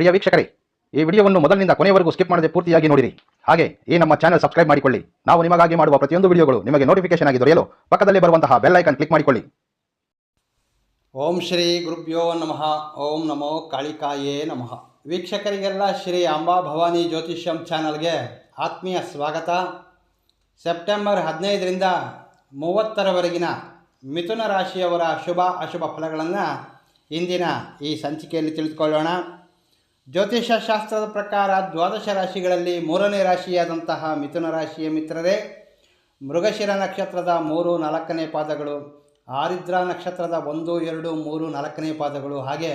ಪ್ರಿಯ ವೀಕ್ಷಕರೇ, ಈ ವಿಡಿಯೋವನ್ನು ಮೊದಲಿನಿಂದ ಕೊನೆಯವರೆಗೂ ಸ್ಕಿಪ್ ಮಾಡದೆ ಪೂರ್ತಿಯಾಗಿ ನೋಡಿರಿ. ಹಾಗೆ, ಈ ನಮ್ಮ ಚಾನೆಲ್ ಸಬ್ಸ್ಕ್ರೈಬ್ ಮಾಡಿಕೊಳ್ಳಿ. ನಾವು ನಿಮಗಾಗಿ ಮಾಡುವ ಪ್ರತಿಯೊಂದು ವಿಡಿಯೋಗಳು ನಿಮಗೆ ನೋಟಿಫಿಕೇಶನ್ ಆಗಿ ದೊರೆಯಲು ಪಕ್ಕದಲ್ಲಿ ಬರುವಂತಹ ಬೆಲ್ ಐಕನ್ ಕ್ಲಿಕ್ ಮಾಡಿಕೊಳ್ಳಿ. ಓಂ ಶ್ರೀ ಗುರುಭ್ಯೋ ನಮಃ. ಓಂ ನಮೋ ಕಾಳಿಕಾಯೇ ನಮಃ. ವೀಕ್ಷಕರಿಗೆಲ್ಲ ಶ್ರೀ ಅಂಬಾ ಭವಾನಿ ಜ್ಯೋತಿಷ್ಯಂ ಚಾನಲ್ಗೆ ಆತ್ಮೀಯ ಸ್ವಾಗತ. ಸೆಪ್ಟೆಂಬರ್ ಹದಿನೈದರಿಂದ ಮೂವತ್ತರವರೆಗಿನ ಮಿಥುನ ರಾಶಿಯವರ ಶುಭ ಅಶುಭ ಫಲಗಳನ್ನು ಇಂದಿನ ಈ ಸಂಚಿಕೆಯಲ್ಲಿ ತಿಳಿದುಕೊಳ್ಳೋಣ. ಜ್ಯೋತಿಷ್ಯ ಶಾಸ್ತ್ರದ ಪ್ರಕಾರ ದ್ವಾದಶ ರಾಶಿಗಳಲ್ಲಿ ಮೂರನೇ ರಾಶಿಯಾದಂತಹ ಮಿಥುನ ರಾಶಿಯ ಮಿತ್ರರೇ, ಮೃಗಶಿರ ನಕ್ಷತ್ರದ ಮೂರು ನಾಲ್ಕನೇ ಪಾದಗಳು, ಆರಿದ್ರ ನಕ್ಷತ್ರದ ಒಂದು, ಎರಡು, ಮೂರು ನಾಲ್ಕನೇ ಪಾದಗಳು, ಹಾಗೆ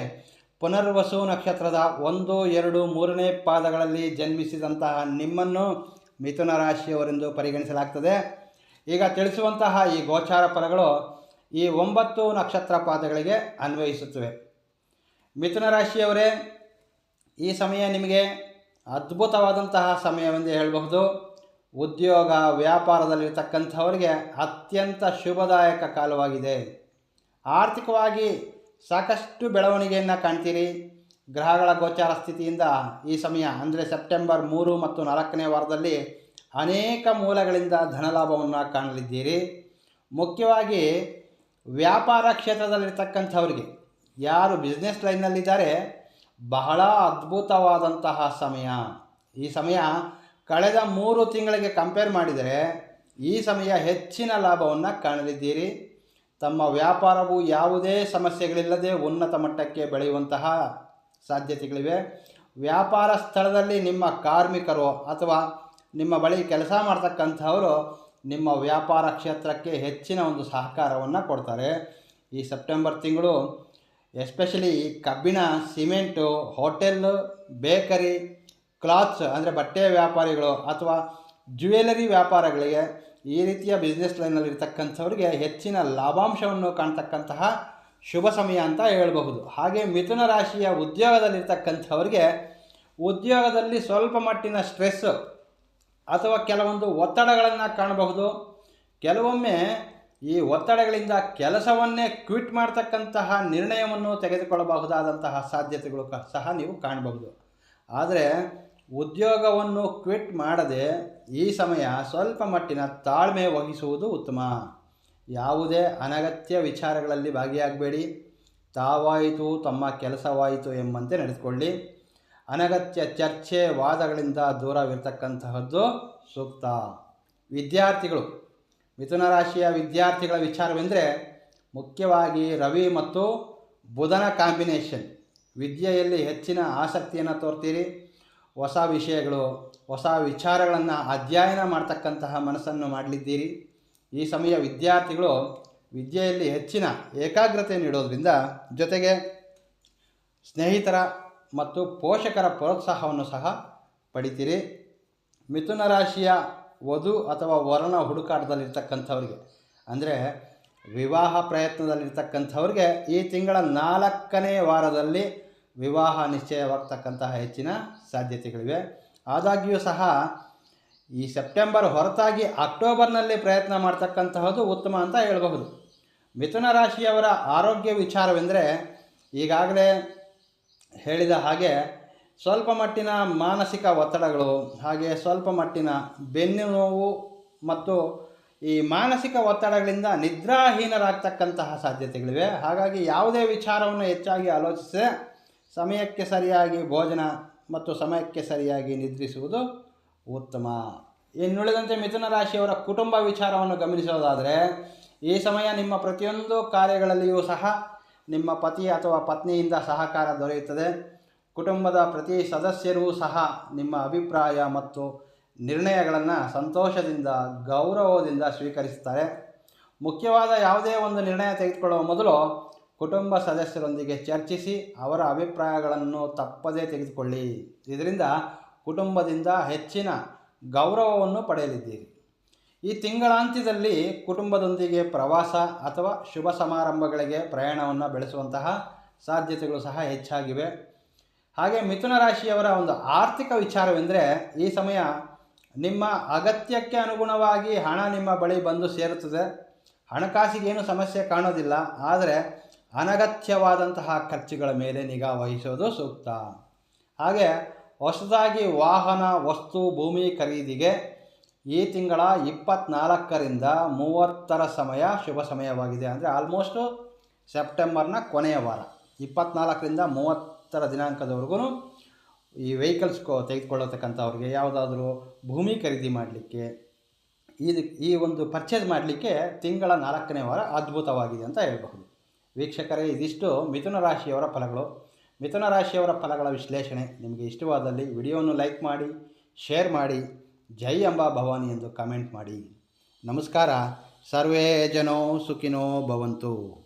ಪುನರ್ವಸು ನಕ್ಷತ್ರದ ಒಂದು, ಎರಡು, ಮೂರನೇ ಪಾದಗಳಲ್ಲಿ ಜನ್ಮಿಸಿದಂತಹ ನಿಮ್ಮನ್ನು ಮಿಥುನ ರಾಶಿಯವರೆಂದು ಪರಿಗಣಿಸಲಾಗ್ತದೆ. ಈಗ ತಿಳಿಸುವಂತಹ ಈ ಗೋಚಾರ ಫಲಗಳು ಈ ಒಂಬತ್ತು ನಕ್ಷತ್ರ ಪಾದಗಳಿಗೆ ಅನ್ವಯಿಸುತ್ತವೆ. ಮಿಥುನ ರಾಶಿಯವರೇ ಈ ಸಮಯ ನಿಮಗೆ ಅದ್ಭುತವಾದಂತಹ ಸಮಯವೆಂದು ಹೇಳಬಹುದು. ಉದ್ಯೋಗ, ವ್ಯಾಪಾರದಲ್ಲಿರ್ತಕ್ಕಂಥವರಿಗೆ ಅತ್ಯಂತ ಶುಭದಾಯಕ ಕಾಲವಾಗಿದೆ. ಆರ್ಥಿಕವಾಗಿ ಸಾಕಷ್ಟು ಬೆಳವಣಿಗೆಯನ್ನು ಕಾಣ್ತೀರಿ. ಗ್ರಹಗಳ ಗೋಚಾರ ಸ್ಥಿತಿಯಿಂದ ಈ ಸಮಯ, ಅಂದರೆ ಸೆಪ್ಟೆಂಬರ್ ಮೂರು ಮತ್ತು ನಾಲ್ಕನೇ ವಾರದಲ್ಲಿ ಅನೇಕ ಮೂಲಗಳಿಂದ ಧನಲಾಭವನ್ನು ಕಾಣಲಿದ್ದೀರಿ. ಮುಖ್ಯವಾಗಿ ವ್ಯಾಪಾರ ಕ್ಷೇತ್ರದಲ್ಲಿರ್ತಕ್ಕಂಥವ್ರಿಗೆ, ಯಾರು ಬಿಸ್ನೆಸ್ ಲೈನ್ನಲ್ಲಿದ್ದಾರೆ ಬಹಳ ಅದ್ಭುತವಾದಂತಹ ಸಮಯ. ಈ ಸಮಯ ಕಳೆದ ಮೂರು ತಿಂಗಳಿಗೆ ಕಂಪೇರ್ ಮಾಡಿದರೆ ಈ ಸಮಯ ಹೆಚ್ಚಿನ ಲಾಭವನ್ನು ಕಾಣಲಿದ್ದೀರಿ. ತಮ್ಮ ವ್ಯಾಪಾರವು ಯಾವುದೇ ಸಮಸ್ಯೆಗಳಿಲ್ಲದೆ ಉನ್ನತ ಮಟ್ಟಕ್ಕೆ ಬೆಳೆಯುವಂತಹ ಸಾಧ್ಯತೆಗಳಿವೆ. ವ್ಯಾಪಾರ ಸ್ಥಳದಲ್ಲಿ ನಿಮ್ಮ ಕಾರ್ಮಿಕರು ಅಥವಾ ನಿಮ್ಮ ಬಳಿ ಕೆಲಸ ಮಾಡ್ತಕ್ಕಂಥವರು ನಿಮ್ಮ ವ್ಯಾಪಾರ ಕ್ಷೇತ್ರಕ್ಕೆ ಹೆಚ್ಚಿನ ಒಂದು ಸಹಕಾರವನ್ನು ಕೊಡ್ತಾರೆ. ಈ ಸೆಪ್ಟೆಂಬರ್ ತಿಂಗಳು ಎಸ್ಪೆಷಲಿ ಕಬ್ಬಿಣ, ಸಿಮೆಂಟು, ಹೋಟೆಲ್, ಬೇಕರಿ, ಕ್ಲಾತ್ಸ್ ಅಂದರೆ ಬಟ್ಟೆ ವ್ಯಾಪಾರಿಗಳು ಅಥವಾ ಜ್ಯುವೆಲರಿ ವ್ಯಾಪಾರಗಳಿಗೆ ಈ ರೀತಿಯ ಬಿಸ್ನೆಸ್ ಲೈನಲ್ಲಿ ಇರ್ತಕ್ಕಂಥವ್ರಿಗೆ ಹೆಚ್ಚಿನ ಲಾಭಾಂಶವನ್ನು ಕಾಣ್ತಕ್ಕಂತಹ ಶುಭ ಸಮಯ ಅಂತ ಹೇಳಬಹುದು. ಹಾಗೆ ಮಿಥುನ ರಾಶಿಯ ಉದ್ಯೋಗದಲ್ಲಿರ್ತಕ್ಕಂಥವ್ರಿಗೆ ಉದ್ಯೋಗದಲ್ಲಿ ಸ್ವಲ್ಪ ಮಟ್ಟಿನ ಸ್ಟ್ರೆಸ್ಸು ಅಥವಾ ಕೆಲವೊಂದು ಒತ್ತಡಗಳನ್ನು ಕಾಣಬಹುದು. ಕೆಲವೊಮ್ಮೆ ಈ ಒತ್ತಡಗಳಿಂದ ಕೆಲಸವನ್ನೇ ಕ್ವಿಟ್ ಮಾಡ್ತಕ್ಕಂತಹ ನಿರ್ಣಯವನ್ನು ತೆಗೆದುಕೊಳ್ಳಬಹುದಾದಂತಹ ಸಾಧ್ಯತೆಗಳು ಸಹ ನೀವು ಕಾಣಬಹುದು. ಆದರೆ ಉದ್ಯೋಗವನ್ನು ಕ್ವಿಟ್ ಮಾಡದೆ ಈ ಸಮಯ ಸ್ವಲ್ಪ ಮಟ್ಟಿನ ತಾಳ್ಮೆ ವಹಿಸುವುದು ಉತ್ತಮ. ಯಾವುದೇ ಅನಗತ್ಯ ವಿಚಾರಗಳಲ್ಲಿ ಭಾಗಿಯಾಗಬೇಡಿ. ತಾವಾಯಿತು, ತಮ್ಮ ಕೆಲಸವಾಯಿತು ಎಂಬಂತೆ ನಡೆದುಕೊಳ್ಳಿ. ಅನಗತ್ಯ ಚರ್ಚೆ, ವಾದಗಳಿಂದ ದೂರವಿರತಕ್ಕಂತಹದ್ದು ಸೂಕ್ತ. ವಿದ್ಯಾರ್ಥಿಗಳು ಮಿಥುನ ರಾಶಿಯ ವಿದ್ಯಾರ್ಥಿಗಳ ವಿಚಾರವೆಂದರೆ ಮುಖ್ಯವಾಗಿ ರವಿ ಮತ್ತು ಬುಧನ ಕಾಂಬಿನೇಷನ್. ವಿದ್ಯೆಯಲ್ಲಿ ಹೆಚ್ಚಿನ ಆಸಕ್ತಿಯನ್ನು ತೋರ್ತೀರಿ. ಹೊಸ ವಿಷಯಗಳು, ಹೊಸ ವಿಚಾರಗಳನ್ನು ಅಧ್ಯಯನ ಮಾಡ್ತಕ್ಕಂತಹ ಮನಸ್ಸನ್ನು ಮಾಡಲಿದ್ದೀರಿ. ಈ ಸಮಯ ವಿದ್ಯಾರ್ಥಿಗಳು ವಿದ್ಯೆಯಲ್ಲಿ ಹೆಚ್ಚಿನ ಏಕಾಗ್ರತೆ ನೀಡೋದ್ರಿಂದ ಜೊತೆಗೆ ಸ್ನೇಹಿತರ ಮತ್ತು ಪೋಷಕರ ಪ್ರೋತ್ಸಾಹವನ್ನು ಸಹ ಪಡಿತೀರಿ. ಮಿಥುನ ರಾಶಿಯ ವಧು ಅಥವಾ ವರನ ಹುಡುಕಾಟದಲ್ಲಿರ್ತಕ್ಕಂಥವ್ರಿಗೆ. ಅಂದರೆ ವಿವಾಹ ಪ್ರಯತ್ನದಲ್ಲಿರ್ತಕ್ಕಂಥವ್ರಿಗೆ ಈ ತಿಂಗಳ ನಾಲ್ಕನೇ ವಾರದಲ್ಲಿ ವಿವಾಹ ನಿಶ್ಚಯವಾಗ್ತಕ್ಕಂತಹ ಹೆಚ್ಚಿನ ಸಾಧ್ಯತೆಗಳಿವೆ. ಆದಾಗ್ಯೂ ಸಹ ಈ ಸೆಪ್ಟೆಂಬರ್ ಹೊರತಾಗಿ ಅಕ್ಟೋಬರ್ನಲ್ಲಿ ಪ್ರಯತ್ನ ಮಾಡ್ತಕ್ಕಂತಹದ್ದು ಉತ್ತಮ ಅಂತ ಹೇಳಬಹುದು. ಮಿಥುನ ರಾಶಿಯವರ ಆರೋಗ್ಯ ವಿಚಾರವೆಂದರೆ ಈಗಾಗಲೇ ಹೇಳಿದ ಹಾಗೆ ಸ್ವಲ್ಪ ಮಟ್ಟಿನ ಮಾನಸಿಕ ಒತ್ತಡಗಳು, ಹಾಗೆ ಸ್ವಲ್ಪ ಮಟ್ಟಿನ ಬೆನ್ನು ನೋವು ಮತ್ತು ಈ ಮಾನಸಿಕ ಒತ್ತಡಗಳಿಂದ ನಿದ್ರಾಹೀನರಾಗ್ತಕ್ಕಂತಹ ಸಾಧ್ಯತೆಗಳಿವೆ. ಹಾಗಾಗಿ ಯಾವುದೇ ವಿಚಾರವನ್ನು ಹೆಚ್ಚಾಗಿ ಆಲೋಚಿಸದೆ ಸಮಯಕ್ಕೆ ಸರಿಯಾಗಿ ಭೋಜನ ಮತ್ತು ಸಮಯಕ್ಕೆ ಸರಿಯಾಗಿ ನಿದ್ರಿಸುವುದು ಉತ್ತಮ. ಇನ್ನುಳಿದಂತೆ ಮಿಥುನ ರಾಶಿಯವರ ಕುಟುಂಬ ವಿಚಾರವನ್ನು ಗಮನಿಸೋದಾದರೆ, ಈ ಸಮಯ ನಿಮ್ಮ ಪ್ರತಿಯೊಂದು ಕಾರ್ಯಗಳಲ್ಲಿಯೂ ಸಹ ನಿಮ್ಮ ಪತಿ ಅಥವಾ ಪತ್ನಿಯಿಂದ ಸಹಕಾರ ದೊರೆಯುತ್ತದೆ. ಕುಟುಂಬದ ಪ್ರತಿ ಸದಸ್ಯರೂ ಸಹ ನಿಮ್ಮ ಅಭಿಪ್ರಾಯ ಮತ್ತು ನಿರ್ಣಯಗಳನ್ನು ಸಂತೋಷದಿಂದ, ಗೌರವದಿಂದ ಸ್ವೀಕರಿಸುತ್ತಾರೆ ಮುಖ್ಯವಾದ ಯಾವುದೇ ಒಂದು ನಿರ್ಣಯ ತೆಗೆದುಕೊಳ್ಳುವ ಮೊದಲು ಕುಟುಂಬ ಸದಸ್ಯರೊಂದಿಗೆ ಚರ್ಚಿಸಿ ಅವರ ಅಭಿಪ್ರಾಯಗಳನ್ನು ತಪ್ಪದೇ ತೆಗೆದುಕೊಳ್ಳಿ. ಇದರಿಂದ ಕುಟುಂಬದಿಂದ ಹೆಚ್ಚಿನ ಗೌರವವನ್ನು ಪಡೆಯಲಿದ್ದೀರಿ. ಈ ತಿಂಗಳಾಂತ್ಯದಲ್ಲಿ ಕುಟುಂಬದೊಂದಿಗೆ ಪ್ರವಾಸ ಅಥವಾ ಶುಭ ಸಮಾರಂಭಗಳಿಗೆ ಪ್ರಯಾಣವನ್ನು ಬೆಳೆಸುವಂತಹ ಸಾಧ್ಯತೆಗಳು ಸಹ ಹೆಚ್ಚಾಗಿವೆ. ಹಾಗೆ ಮಿಥುನ ರಾಶಿಯವರ ಒಂದು ಆರ್ಥಿಕ ವಿಚಾರವೆಂದರೆ ಈ ಸಮಯ ನಿಮ್ಮ ಅಗತ್ಯಕ್ಕೆ ಅನುಗುಣವಾಗಿ ಹಣ ನಿಮ್ಮ ಬಳಿ ಬಂದು ಸೇರುತ್ತದೆ. ಹಣಕಾಸಿಗೆ ಏನು ಸಮಸ್ಯೆ ಕಾಣೋದಿಲ್ಲ. ಆದರೆ ಅನಗತ್ಯವಾದಂತಹ ಖರ್ಚುಗಳ ಮೇಲೆ ನಿಗಾ ವಹಿಸೋದು ಸೂಕ್ತ. ಹಾಗೆ ಹೊಸದಾಗಿ ವಾಹನ, ವಸ್ತು, ಭೂಮಿ ಖರೀದಿಗೆ ಈ ತಿಂಗಳ ಇಪ್ಪತ್ನಾಲ್ಕರಿಂದ ಮೂವತ್ತರ ಸಮಯ ಶುಭ ಸಮಯವಾಗಿದೆ. ಅಂದರೆ ಆಲ್ಮೋಸ್ಟು ಸೆಪ್ಟೆಂಬರ್ನ ಕೊನೆಯ ವಾರ. ಇಪ್ಪತ್ನಾಲ್ಕರಿಂದ ಮೂವತ್ತರ ದಿನಾಂಕದವರೆಗೂ ಈ ವೆಹಿಕಲ್ಸ್ ಕೊ ತೆಗೆದುಕೊಳ್ಳತಕ್ಕಂಥವ್ರಿಗೆ ಯಾವುದಾದ್ರೂ ಭೂಮಿ ಖರೀದಿ ಮಾಡಲಿಕ್ಕೆ ಇದು ಈ ಒಂದು ಪರ್ಚೇಸ್ ಮಾಡಲಿಕ್ಕೆ ತಿಂಗಳ ನಾಲ್ಕನೇ ವಾರ ಅದ್ಭುತವಾಗಿದೆ ಅಂತ ಹೇಳಬಹುದು. ವೀಕ್ಷಕರೇ, ಇದಿಷ್ಟು ಮಿಥುನ ರಾಶಿಯವರ ಫಲಗಳು. ಮಿಥುನ ರಾಶಿಯವರ ಫಲಗಳ ವಿಶ್ಲೇಷಣೆ ನಿಮಗೆ ಇಷ್ಟವಾದಲ್ಲಿ ವಿಡಿಯೋವನ್ನು ಲೈಕ್ ಮಾಡಿ, ಶೇರ್ ಮಾಡಿ, ಜೈ ಅಂಬಾ ಭವಾನಿ ಎಂದು ಕಮೆಂಟ್ ಮಾಡಿ. ನಮಸ್ಕಾರ. ಸರ್ವೇ ಜನೋ ಸುಖಿನೋ ಭವಂತು.